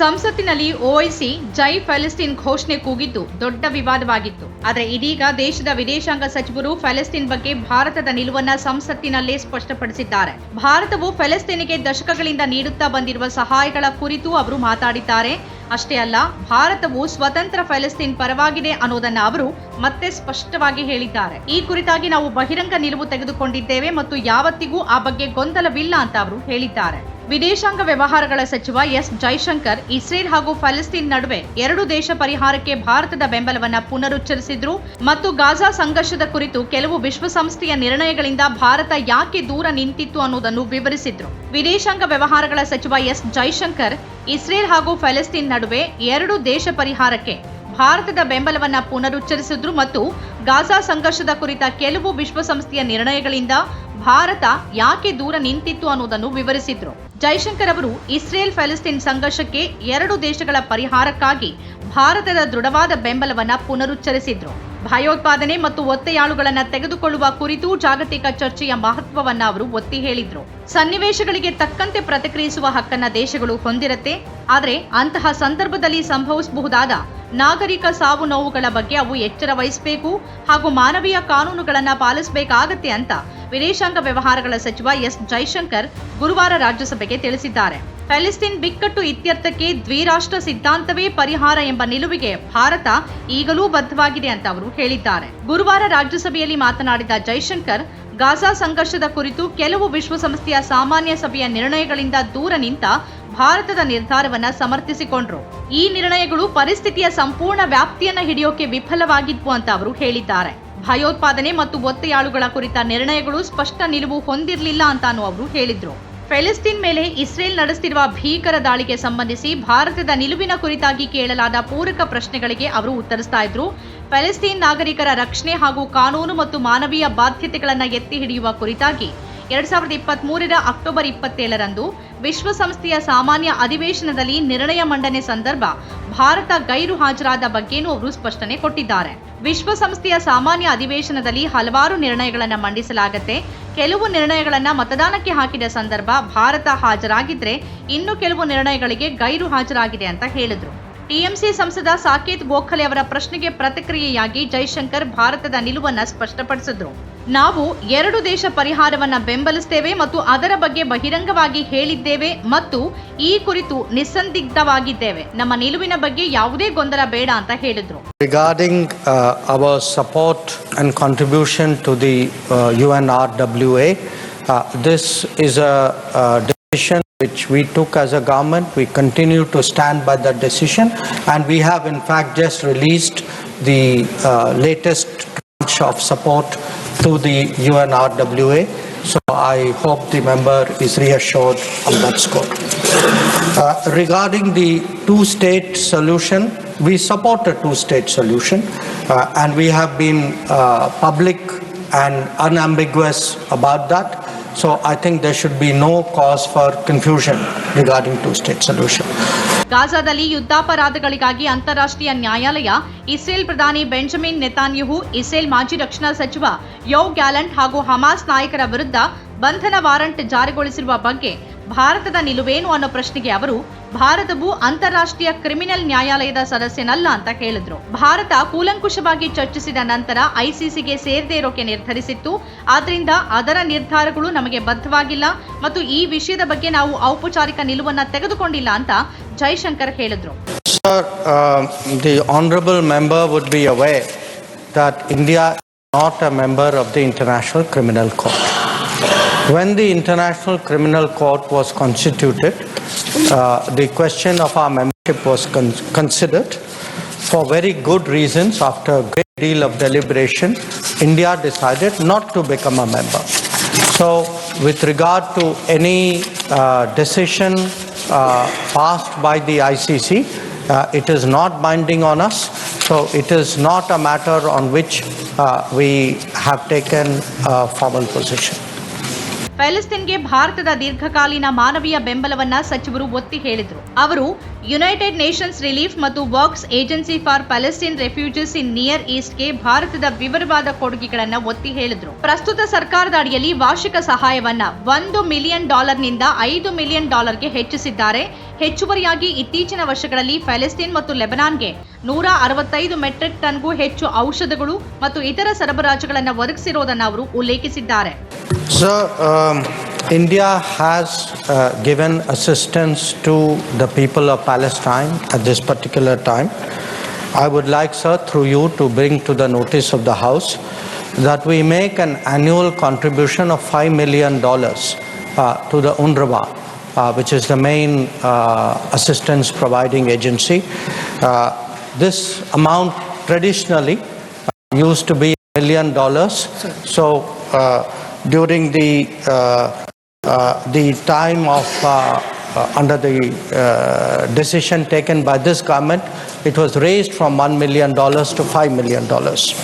ಸಂಸತ್ತಿನಲ್ಲಿ ಓಐಸಿ ಜೈ ಫೆಲೆಸ್ತೀನ್ ಘೋಷಣೆ ಕೂಗಿದ್ದು ದೊಡ್ಡ ವಿವಾದವಾಗಿತ್ತು. ಆದರೆ ಇದೀಗ ದೇಶದ ವಿದೇಶಾಂಗ ಸಚಿವರು ಫೆಲೆಸ್ತೀನ್ ಬಗ್ಗೆ ಭಾರತದ ನಿಲುವನ್ನ ಸಂಸತ್ತಿನಲ್ಲೇ ಸ್ಪಷ್ಟಪಡಿಸಿದ್ದಾರೆ. ಭಾರತವು ಫೆಲೆಸ್ತೀನಿಗೆ ದಶಕಗಳಿಂದ ನೀಡುತ್ತಾ ಬಂದಿರುವ ಸಹಾಯಗಳ ಕುರಿತು ಅವರು ಮಾತಾಡಿದ್ದಾರೆ. ಅಷ್ಟೇ ಅಲ್ಲ, ಭಾರತವು ಸ್ವತಂತ್ರ ಫೆಲೆಸ್ತೀನ್ ಪರವಾಗಿದೆ ಅನ್ನೋದನ್ನ ಅವರು ಮತ್ತೆ ಸ್ಪಷ್ಟವಾಗಿ ಹೇಳಿದ್ದಾರೆ. ಈ ಕುರಿತಾಗಿ ನಾವು ಬಹಿರಂಗ ನಿಲುವು ತೆಗೆದುಕೊಂಡಿದ್ದೇವೆ ಮತ್ತು ಯಾವತ್ತಿಗೂ ಆ ಬಗ್ಗೆ ಗೊಂದಲವಿಲ್ಲ ಅಂತ ಅವರು ಹೇಳಿದ್ದಾರೆ. ವಿದೇಶಾಂಗ ವ್ಯವಹಾರಗಳ ಸಚಿವ ಎಸ್ ಜೈಶಂಕರ್, ಇಸ್ರೇಲ್ ಹಾಗೂ ಫಲಸ್ತೀನ್ ನಡುವೆ ಎರಡು ದೇಶ ಪರಿಹಾರಕ್ಕೆ ಭಾರತದ ಬೆಂಬಲವನ್ನ ಪುನರುಚ್ಚರಿಸಿದ್ರು ಮತ್ತು ಗಾಜಾ ಸಂಘರ್ಷದ ಕುರಿತು ಕೆಲವು ವಿಶ್ವಸಂಸ್ಥೆಯ ನಿರ್ಣಯಗಳಿಂದ ಭಾರತ ಯಾಕೆ ದೂರ ನಿಂತಿತ್ತು ಅನ್ನೋದನ್ನು ವಿವರಿಸಿದ್ರು. ವಿದೇಶಾಂಗ ವ್ಯವಹಾರಗಳ ಸಚಿವ ಎಸ್ ಜೈಶಂಕರ್, ಇಸ್ರೇಲ್ ಹಾಗೂ ಫಲಸ್ತೀನ್ ನಡುವೆ ಎರಡು ದೇಶ ಪರಿಹಾರಕ್ಕೆ ಭಾರತದ ಬೆಂಬಲವನ್ನ ಪುನರುಚ್ಚರಿಸಿದ್ರು ಮತ್ತು ಗಾಜಾ ಸಂಘರ್ಷದ ಕುರಿತ ಕೆಲವು ವಿಶ್ವಸಂಸ್ಥೆಯ ನಿರ್ಣಯಗಳಿಂದ ಭಾರತ ಯಾಕೆ ದೂರ ನಿಂತಿತ್ತು ಅನ್ನೋದನ್ನು ವಿವರಿಸಿದ್ರು. ಜೈಶಂಕರ್ ಅವರು ಇಸ್ರೇಲ್ ಫೆಲಿಸ್ತೀನ್ ಸಂಘರ್ಷಕ್ಕೆ ಎರಡು ದೇಶಗಳ ಪರಿಹಾರಕ್ಕಾಗಿ ಭಾರತದ ದೃಢವಾದ ಬೆಂಬಲವನ್ನ ಪುನರುಚ್ಚರಿಸಿದ್ರು. ಭಯೋತ್ಪಾದನೆ ಮತ್ತು ಒತ್ತೆಯಾಳುಗಳನ್ನು ತೆಗೆದುಕೊಳ್ಳುವ ಕುರಿತು ಜಾಗತಿಕ ಚರ್ಚೆಯ ಮಹತ್ವವನ್ನ ಅವರು ಒತ್ತಿ ಹೇಳಿದ್ರು. ಸನ್ನಿವೇಶಗಳಿಗೆ ತಕ್ಕಂತೆ ಪ್ರತಿಕ್ರಿಯಿಸುವ ಹಕ್ಕನ್ನ ದೇಶಗಳು ಹೊಂದಿರತ್ತೆ, ಆದರೆ ಅಂತಹ ಸಂದರ್ಭದಲ್ಲಿ ಸಂಭವಿಸಬಹುದಾದ ನಾಗರಿಕ ಸಾವು ನೋವುಗಳ ಬಗ್ಗೆ ಅವು ಎಚ್ಚರ ವಹಿಸಬೇಕು ಹಾಗೂ ಮಾನವೀಯ ಕಾನೂನುಗಳನ್ನು ಪಾಲಿಸಬೇಕಾಗತ್ತೆ ಅಂತ ವಿದೇಶಾಂಗ ವ್ಯವಹಾರಗಳ ಸಚಿವ ಎಸ್ ಜೈಶಂಕರ್ ಗುರುವಾರ ರಾಜ್ಯಸಭೆಗೆ ತಿಳಿಸಿದ್ದಾರೆ. ಪ್ಯಾಲೆಸ್ತೀನ್ ಬಿಕ್ಕಟ್ಟು ಇತ್ಯರ್ಥಕ್ಕೆ ದ್ವಿರಾಷ್ಟ್ರ ಸಿದ್ಧಾಂತವೇ ಪರಿಹಾರ ಎಂಬ ನಿಲುವಿಗೆ ಭಾರತ ಈಗಲೂ ಬದ್ಧವಾಗಿದೆ ಅಂತ ಅವರು ಹೇಳಿದ್ದಾರೆ. ಗುರುವಾರ ರಾಜ್ಯಸಭೆಯಲ್ಲಿ ಮಾತನಾಡಿದ ಜೈಶಂಕರ್ ಗಾಜಾ ಸಂಘರ್ಷದ ಕುರಿತು ಕೆಲವು ವಿಶ್ವಸಂಸ್ಥೆಯ ಸಾಮಾನ್ಯ ಸಭೆಯ ನಿರ್ಣಯಗಳಿಂದ ದೂರ ನಿಂತ ಭಾರತದ ನಿರ್ಧಾರವನ್ನ ಸಮರ್ಥಿಸಿಕೊಂಡ್ರು. ಈ ನಿರ್ಣಯಗಳು ಪರಿಸ್ಥಿತಿಯ ಸಂಪೂರ್ಣ ವ್ಯಾಪ್ತಿಯನ್ನ ಹಿಡಿಯೋಕೆ ವಿಫಲವಾಗಿದ್ವು ಅಂತ ಅವರು ಹೇಳಿದ್ದಾರೆ. ಭಯೋತ್ಪಾದನೆ ಮತ್ತು ಒತ್ತೆಯಾಳುಗಳ ಕುರಿತ ನಿರ್ಣಯಗಳು ಸ್ಪಷ್ಟ ನಿಲುವು ಹೊಂದಿರಲಿಲ್ಲ ಅಂತಾನು ಅವರು ಹೇಳಿದ್ರು. ಫೆಲಿಸ್ತೀನ್ ಮೇಲೆ ಇಸ್ರೇಲ್ ನಡೆಸುತ್ತಿರುವ ಭೀಕರ ದಾಳಿಗೆ ಸಂಬಂಧಿಸಿ ಭಾರತದ ನಿಲುವಿನ ಕುರಿತಾಗಿ ಕೇಳಲಾದ ಪೂರಕ ಪ್ರಶ್ನೆಗಳಿಗೆ ಅವರು ಉತ್ತರಿಸ್ತಾ ಇದ್ರು. ಫೆಲಿಸ್ತೀನ್ ನಾಗರಿಕರ ರಕ್ಷಣೆ ಹಾಗೂ ಕಾನೂನು ಮತ್ತು ಮಾನವೀಯ ಬಾಧ್ಯತೆಗಳನ್ನು ಎತ್ತಿ ಹಿಡಿಯುವ ಕುರಿತಾಗಿ ಎರಡ್ ಸಾವಿರದ ಇಪ್ಪತ್ತ್ ಮೂರರ ಅಕ್ಟೋಬರ್ ಇಪ್ಪತ್ತೇಳರಂದು ವಿಶ್ವಸಂಸ್ಥೆಯ ಸಾಮಾನ್ಯ ಅಧಿವೇಶನದಲ್ಲಿ ನಿರ್ಣಯ ಮಂಡನೆ ಸಂದರ್ಭ ಭಾರತ ಗೈರು ಹಾಜರಾದ ಬಗ್ಗೆನೂ ಅವರು ಸ್ಪಷ್ಟನೆ ಕೊಟ್ಟಿದ್ದಾರೆ. ವಿಶ್ವಸಂಸ್ಥೆಯ ಸಾಮಾನ್ಯ ಅಧಿವೇಶನದಲ್ಲಿ ಹಲವಾರು ನಿರ್ಣಯಗಳನ್ನು ಮಂಡಿಸಲಾಗತ್ತೆ. ಕೆಲವು ನಿರ್ಣಯಗಳನ್ನು ಮತದಾನಕ್ಕೆ ಹಾಕಿದ ಸಂದರ್ಭ ಭಾರತ ಹಾಜರಾಗಿದ್ರೆ ಇನ್ನು ಕೆಲವು ನಿರ್ಣಯಗಳಿಗೆ ಗೈರು ಹಾಜರಾಗಿದೆ ಅಂತ ಹೇಳಿದ್ರು. ಟಿಎಂಸಿ ಸಂಸದ ಸಾಕೇತ್ ಗೋಖಲೆ ಅವರ ಪ್ರಶ್ನೆಗೆ ಪ್ರತಿಕ್ರಿಯೆಯಾಗಿ ಜೈಶಂಕರ್ ಭಾರತದ ನಿಲುವನ್ನು ಸ್ಪಷ್ಟಪಡಿಸಿದ್ರು. ನಾವು ಎರಡು ದೇಶ ಪರಿಹಾರವನ್ನ ಬೆಂಬಲಿಸ್ತೇವೆ ಮತ್ತು ಅದರ ಬಗ್ಗೆ ಬಹಿರಂಗವಾಗಿ ಹೇಳಿದ್ದೇವೆ ಮತ್ತು ಈ ಕುರಿತು ನಿಸ್ಸಂದಿಗ್ಧವಾಗಿದ್ದೇವೆ. ನಮ್ಮ ನಿಲುವಿನ ಬಗ್ಗೆ ಯಾವುದೇ ಗೊಂದಲ ಬೇಡ ಅಂತ ಹೇಳಿದ್ರು. Regarding our support and contribution to the U N R W A this is a decision which we took as a government. We continue to stand by that decision, and we have in fact just released the uh, latest tranche of support to the UNRWA. So I hope the member is reassured on that score. Uh, Regarding the two-state solution, we support a two-state solution, uh, and we have been uh, public and unambiguous about that. So, I think there should be no cause for confusion regarding two-state solution. ಗಾಜಾದಲ್ಲಿ ಯುದ್ಧಾಪರಾಧಗಳಿಗಾಗಿ ಅಂತಾರಾಷ್ಟ್ರೀಯ ನ್ಯಾಯಾಲಯ Israel ಪ್ರಧಾನಿ Benjamin ನೆತಾನ್ಯಹು, Israel ಮಾಜಿ ರಕ್ಷಣಾ ಸಚಿವ ಯೋ gallant ಹಾಗೂ Hamas ನಾಯಕರ ವಿರುದ್ಧ ಬಂಧನ ವಾರಂಟ್ ಜಾರಿಗೊಳಿಸಿರುವ ಬಗ್ಗೆ ಭಾರತದ ನಿಲುವೇನು ಅನ್ನೋ ಪ್ರಶ್ನೆಗೆ ಅವರು ಭಾರತವು ಅಂತಾರಾಷ್ಟ್ರೀಯ ಕ್ರಿಮಿನಲ್ ನ್ಯಾಯಾಲಯದ ಸದಸ್ಯನಲ್ಲ ಅಂತ ಹೇಳಿದ್ರು ಭಾರತ ಕೂಲಂಕುಷವಾಗಿ ಚರ್ಚಿಸಿದ ನಂತರ ಐಸಿಸಿಗೆ ಸೇರದೇ ಇರೋಕೆ ನಿರ್ಧರಿಸಿತ್ತು. ಆದ್ರಿಂದ ಅದರ ನಿರ್ಧಾರಗಳು ನಮಗೆ ಬದ್ಧವಾಗಿಲ್ಲ ಮತ್ತು ಈ ವಿಷಯದ ಬಗ್ಗೆ ನಾವು ಔಪಚಾರಿಕ ನಿಲುವನ್ನ ತೆಗೆದುಕೊಂಡಿಲ್ಲ ಅಂತ ಜೈಶಂಕರ್ ಹೇಳಿದ್ರು. The member would be aware that India not India member of the member criminal court. When the International Criminal Court was constituted, uh, the question of our membership was con- considered. For very good reasons, after a great deal of deliberation, India decided not to become a member. So, with regard to any uh, decision uh, passed by the ICC, uh, it is not binding on us. So, it is not a matter on which uh, we have taken a formal position. ಪ್ಯಾಲೆಸ್ತೀನ್ಗೆ ಭಾರತದ ದೀರ್ಘಕಾಲೀನ ಮಾನವೀಯ ಬೆಂಬಲವನ್ನ ಸಚಿವರು ಒತ್ತಿ ಹೇಳಿದರು. ಅವರು United Nations relief ಮತ್ತು Works Agency for Palestine Refugees in Near ಈಸ್ಟ್ಗೆ ಭಾರತದ ವಿವರವಾದ ಕೊಡುಗೆಗಳನ್ನ ಒತ್ತಿ ಹೇಳಿದರು. ಪ್ರಸ್ತುತ ಸರ್ಕಾರದ ಅಡಿಯಲ್ಲಿ ವಾರ್ಷಿಕ ಸಹಾಯವನ್ನ ಒಂದು ಮಿಲಿಯನ್ ಡಾಲರ್ನಿಂದ ಐದು ಮಿಲಿಯನ್ ಡಾಲರ್ಗೆ ಹೆಚ್ಚಿಸಿದ್ದಾರೆ. ಹೆಚ್ಚುವರಿಯಾಗಿ ಇತ್ತೀಚಿನ ವರ್ಷಗಳಲ್ಲಿ ಪ್ಯಾಲೆಸ್ತೀನ್ ಮತ್ತು ಲೆಬನಾನ್ಗೆ ನೂರ ಅರವತ್ತೈದು ಮೆಟ್ರಿಕ್ ಟನ್ಗೂ ಹೆಚ್ಚು ಔಷಧಗಳು ಮತ್ತು ಇತರ ಸರಬರಾಜುಗಳನ್ನು ಒದಗಿಸಿರುವುದನ್ನು ಅವರು ಉಲ್ಲೇಖಿಸಿದ್ದಾರೆ So, India uh, given assistance to the people of Palestine at this particular time. I would like, sir, through you to bring to the notice of the House that we make an annual contribution of $5 million uh, to the UNRWA, uh, which is the main uh, assistance providing agency. Uh, this amount traditionally used to be a million dollars. So uh, during the uh, uh, the time of uh, uh, under the uh, decision taken by this government, it was raised from one million dollars to five million dollars.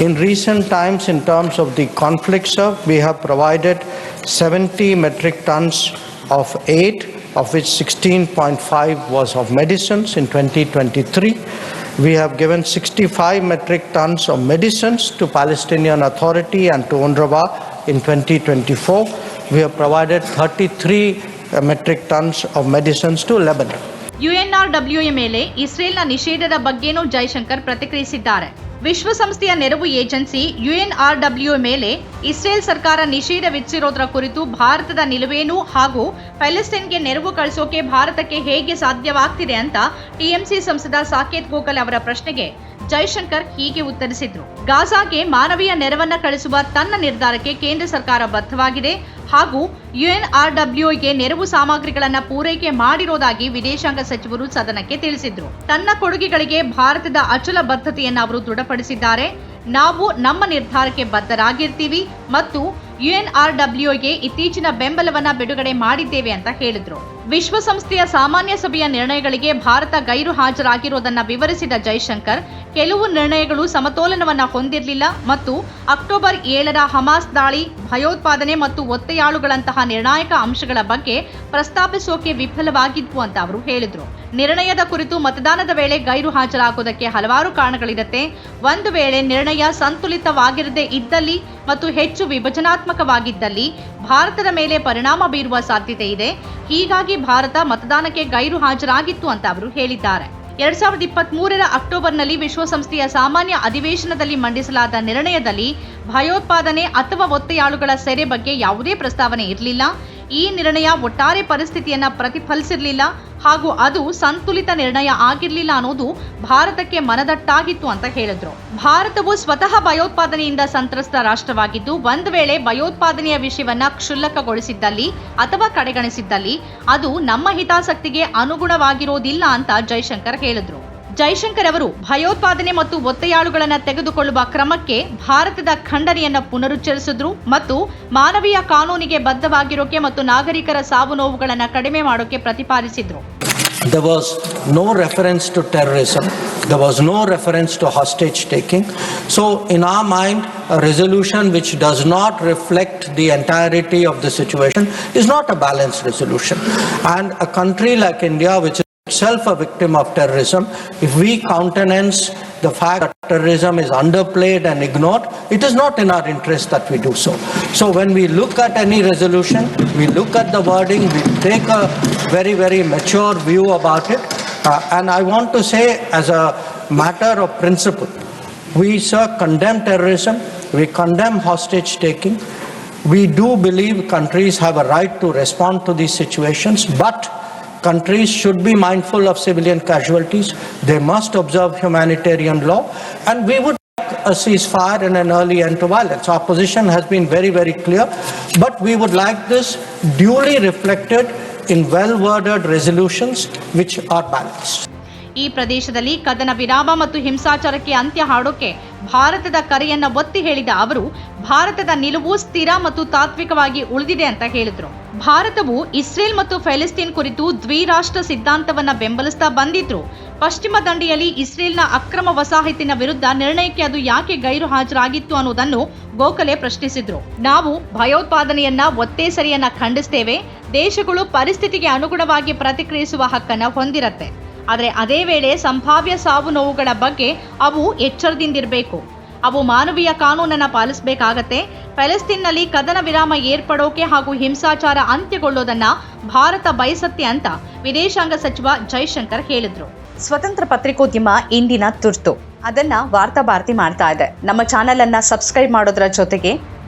In recent times, in terms of the conflict, sir, we have provided 70 metric tons of aid, of which 16.5 was of medicines in 2023. We have given 65 metric tons of medicines to Palestinian Authority and to UNRWA in 2024. We have provided 33 metric tons of medicines to Lebanon. ಯುಎನ್ಆರ್ಡಬ್ಲ್ಯೂಎ ಮೇಲೆ ಇಸ್ರೇಲ್ನ ನಿಷೇಧದ ಬಗ್ಗೆನೂ ಜೈಶಂಕರ್ ಪ್ರತಿಕ್ರಿಯಿಸಿದ್ದಾರೆ ವಿಶ್ವಸಂಸ್ಥೆಯ ನೆರವು agency ಯುಎನ್ಆರ್ಡಬ್ಲ್ಯೂ ಮೇಲೆ Israel ಸರ್ಕಾರ ನಿಷೇಧ ವಿಧಿಸಿರೋದರ ಕುರಿತು ಭಾರತದ ನಿಲುವೇನು ಹಾಗೂ ಪ್ಯಾಲೆಸ್ಟೈನ್ಗೆ ನೆರವು ಕಳಿಸೋಕೆ ಭಾರತಕ್ಕೆ ಹೇಗೆ ಸಾಧ್ಯವಾಗ್ತಿದೆ ಅಂತ ಟಿಎಂಸಿ ಸಂಸದ ಸಾಕೇತ್ ಗೋಕಲ್ ಅವರ ಪ್ರಶ್ನೆಗೆ ಜೈಶಂಕರ್ ಹೀಗೆ ಉತ್ತರಿಸಿದ್ರು. ಗಾಜಾಗೆ ಮಾನವೀಯ ನೆರವನ್ನ ಕಳಿಸುವ ತನ್ನ ನಿರ್ಧಾರಕ್ಕೆ ಕೇಂದ್ರ ಸರ್ಕಾರ ಬದ್ಧವಾಗಿದೆ ಹಾಗೂ ಯುಎನ್ಆರ್ಡಬ್ಲ್ಯೂಗೆ ನೆರವು ಸಾಮಗ್ರಿಗಳನ್ನು ಪೂರೈಕೆ ಮಾಡಿರೋದಾಗಿ ವಿದೇಶಾಂಗ ಸಚಿವರು ಸದನಕ್ಕೆ ತಿಳಿಸಿದ್ರು. ತನ್ನ ಕೊಡುಗೆಗಳಿಗೆ ಭಾರತದ ಅಚಲ ಬದ್ಧತೆಯನ್ನು ಅವರು ದೃಢಪಡಿಸಿದ್ದಾರೆ. ನಾವು ನಮ್ಮ ನಿರ್ಧಾರಕ್ಕೆ ಬದ್ಧರಾಗಿರ್ತೀವಿ ಮತ್ತು ಯುಎನ್ಆರ್ಡಬ್ಲ್ಯೂಗೆ ಇತ್ತೀಚಿನ ಬೆಂಬಲವನ್ನು ಬಿಡುಗಡೆ ಮಾಡಿದ್ದೇವೆ ಅಂತ ಹೇಳಿದ್ರು. ವಿಶ್ವಸಂಸ್ಥೆಯ ಸಾಮಾನ್ಯ ಸಭೆಯ ನಿರ್ಣಯಗಳಿಗೆ ಭಾರತ ಗೈರು ಹಾಜರಾಗಿರುವುದನ್ನು ವಿವರಿಸಿದ ಜೈಶಂಕರ್, ಕೆಲವು ನಿರ್ಣಯಗಳು ಸಮತೋಲನವನ್ನು ಹೊಂದಿರಲಿಲ್ಲ ಮತ್ತು ಅಕ್ಟೋಬರ್ ಏಳರ ಹಮಾಸ್ ದಾಳಿ, ಭಯೋತ್ಪಾದನೆ ಮತ್ತು ಒತ್ತೆಯಾಳುಗಳಂತಹ ನಿರ್ಣಾಯಕ ಅಂಶಗಳ ಬಗ್ಗೆ ಪ್ರಸ್ತಾಪಿಸೋಕೆ ವಿಫಲವಾಗಿದ್ವು ಅಂತ ಅವರು ಹೇಳಿದ್ರು. ನಿರ್ಣಯದ ಕುರಿತು ಮತದಾನದ ವೇಳೆ ಗೈರು ಹಾಜರಾಗುವುದಕ್ಕೆ ಹಲವಾರು ಕಾರಣಗಳಿರುತ್ತೆ. ಒಂದು ವೇಳೆ ನಿರ್ಣಯ ಸಂತುಲಿತವಾಗಿರದೇ ಇದ್ದಲ್ಲಿ ಮತ್ತು ಹೆಚ್ಚು ವಿಭಜನಾತ್ಮಕವಾಗಿದ್ದಲ್ಲಿ ಭಾರತದ ಮೇಲೆ ಪರಿಣಾಮ ಬೀರುವ ಸಾಧ್ಯತೆ ಇದೆ. ಹೀಗಾಗಿ ಭಾರತ ಮತದಾನಕ್ಕೆ ಗೈರು ಹಾಜರಾಗಿತ್ತು ಅಂತ ಅವರು ಹೇಳಿದ್ದಾರೆ. ಎರಡ್ ಸಾವಿರದ ಇಪ್ಪತ್ತ್ ಮೂರರ ಅಕ್ಟೋಬರ್ನಲ್ಲಿ ವಿಶ್ವಸಂಸ್ಥೆಯ ಸಾಮಾನ್ಯ ಅಧಿವೇಶನದಲ್ಲಿ ಮಂಡಿಸಲಾದ ನಿರ್ಣಯದಲ್ಲಿ ಭಯೋತ್ಪಾದನೆ ಅಥವಾ ಒತ್ತೆಯಾಳುಗಳ ಸೆರೆ ಬಗ್ಗೆ ಯಾವುದೇ ಪ್ರಸ್ತಾವನೆ ಇರಲಿಲ್ಲ. ಈ ನಿರ್ಣಯ ಒಟ್ಟಾರೆ ಪರಿಸ್ಥಿತಿಯನ್ನ ಪ್ರತಿಫಲಿಸಿರಲಿಲ್ಲ. ಹಾಗೂ ಅದು ಸಂತುಲಿತ ನಿರ್ಣಯ ಆಗಿರಲಿಲ್ಲ ಅನ್ನೋದು ಭಾರತಕ್ಕೆ ಮನದಟ್ಟಾಗಿತ್ತು ಅಂತ ಹೇಳಿದ್ರು. ಭಾರತವು ಸ್ವತಃ ಭಯೋತ್ಪಾದನೆಯಿಂದ ಸಂತ್ರಸ್ತ ರಾಷ್ಟ್ರವಾಗಿದ್ದು, ಒಂದು ವೇಳೆ ಭಯೋತ್ಪಾದನೆಯ ವಿಷಯವನ್ನ ಕ್ಷುಲ್ಲಕಗೊಳಿಸಿದ್ದಲ್ಲಿ ಅಥವಾ ಕಡೆಗಣಿಸಿದ್ದಲ್ಲಿ ಅದು ನಮ್ಮ ಹಿತಾಸಕ್ತಿಗೆ ಅನುಗುಣವಾಗಿರೋದಿಲ್ಲ ಅಂತ ಜೈಶಂಕರ್ ಹೇಳಿದ್ರು. ಜೈಶಂಕರ್ ಅವರು ಭಯೋತ್ಪಾದನೆ ಮತ್ತು ಒತ್ತೆಯಾಳುಗಳನ್ನು ತೆಗೆದುಕೊಳ್ಳುವ ಕ್ರಮಕ್ಕೆ ಭಾರತದ ಖಂಡನೆಯನ್ನು ಪುನರುಚ್ಚರಿಸಿದ್ರು ಮತ್ತು ಮಾನವೀಯ ಕಾನೂನಿಗೆ ಬದ್ಧವಾಗಿರೋಕೆ ಮತ್ತು ನಾಗರಿಕರ ಸಾವು ನೋವುಗಳನ್ನು ಕಡಿಮೆ ಮಾಡೋಕೆ ಪ್ರತಿಪಾದಿಸಿದ್ರು There was no reference to terrorism. There was no reference to hostage taking. So, in our mind, a resolution which does not reflect the entirety of the situation is not a balanced resolution. And a country like India, which itself a victim of terrorism, if we countenance the fact that terrorism is underplayed and ignored, it is not in our interest that we do so. So when we look at any resolution, we look at the wording, we take a very, very mature view about it. Uh, and I want to say, as a matter of principle, we, sir, condemn terrorism, we condemn hostage taking. We do believe countries have a right to respond to these situations, but countries should be mindful of civilian casualties. They must observe humanitarian law, and we would like a ceasefire and an early end to violence. Our position has been very, very clear, but we would like this duly reflected in well-worded resolutions which are balanced. ಈ ಪ್ರದೇಶದಲ್ಲಿ ಕದನ ವಿರಾಮ ಮತ್ತು ಹಿಂಸಾಚಾರಕ್ಕೆ ಅಂತ್ಯ ಹಾಡೋಕೆ ಭಾರತದ ಕರೆಯನ್ನ ಒತ್ತಿ ಹೇಳಿದ ಅವರು ಭಾರತದ ನಿಲುವು ಸ್ಥಿರ ಮತ್ತು ತಾತ್ವಿಕವಾಗಿ ಉಳಿದಿದೆ ಅಂತ ಹೇಳಿದ್ರು ಭಾರತವು ಇಸ್ರೇಲ್ ಮತ್ತು ಫೆಲಿಸ್ತೀನ್ ಕುರಿತು ದ್ವಿರಾಷ್ಟ್ರ ಸಿದ್ಧಾಂತವನ್ನು ಬೆಂಬಲಿಸ್ತಾ ಬಂದಿದ್ರು. ಪಶ್ಚಿಮ ದಂಡೆಯಲ್ಲಿ ಇಸ್ರೇಲ್ನ ಅಕ್ರಮ ವಸಾಹತಿನ ವಿರುದ್ಧ ನಿರ್ಣಯಕ್ಕೆ ಅದು ಯಾಕೆ ಗೈರು ಹಾಜರಾಗಿತ್ತು ಅನ್ನೋದನ್ನು ಗೋಖಲೆ ಪ್ರಶ್ನಿಸಿದ್ರು. ನಾವು ಭಯೋತ್ಪಾದನೆಯನ್ನ ಒತ್ತೇ ಸರಿಯನ್ನ ಖಂಡಿಸ್ತೇವೆ, ದೇಶಗಳು ಪರಿಸ್ಥಿತಿಗೆ ಅನುಗುಣವಾಗಿ ಪ್ರತಿಕ್ರಿಯಿಸುವ ಹಕ್ಕನ್ನು ಹೊಂದಿರತ್ತೆ. ಆದರೆ ಅದೇ ವೇಳೆ ಸಂಭಾವ್ಯ ಸಾವು ನೋವುಗಳ ಬಗ್ಗೆ ಅವು ಎಚ್ಚರದಿಂದಿರಬೇಕು. ಅವು ಮಾನವೀಯ ಕಾನೂನನ್ನ ಪಾಲಿಸಬೇಕಾಗತ್ತೆ. ಪ್ಯಾಲೆಸ್ತೀನ್ನಲ್ಲಿ ಕದನ ವಿರಾಮ ಏರ್ಪಡೋಕೆ ಹಾಗೂ ಹಿಂಸಾಚಾರ ಅಂತ್ಯಗೊಳ್ಳೋದನ್ನ ಭಾರತ ಬಯಸತ್ತೆ ಅಂತ ವಿದೇಶಾಂಗ ಸಚಿವ ಜೈಶಂಕರ್ ಹೇಳಿದ್ರು. ಸ್ವತಂತ್ರ ಪತ್ರಿಕೋದ್ಯಮ ಇಂದಿನ ತುರ್ತು. ಅದನ್ನ ವಾರ್ತಾ ಭಾರತಿ ಮಾಡ್ತಾ ಇದೆ. ನಮ್ಮ ಚಾನೆಲ್ ಅನ್ನ ಸಬ್ಸ್ಕ್ರೈಬ್ ಮಾಡೋದ್ರ ಜೊತೆಗೆ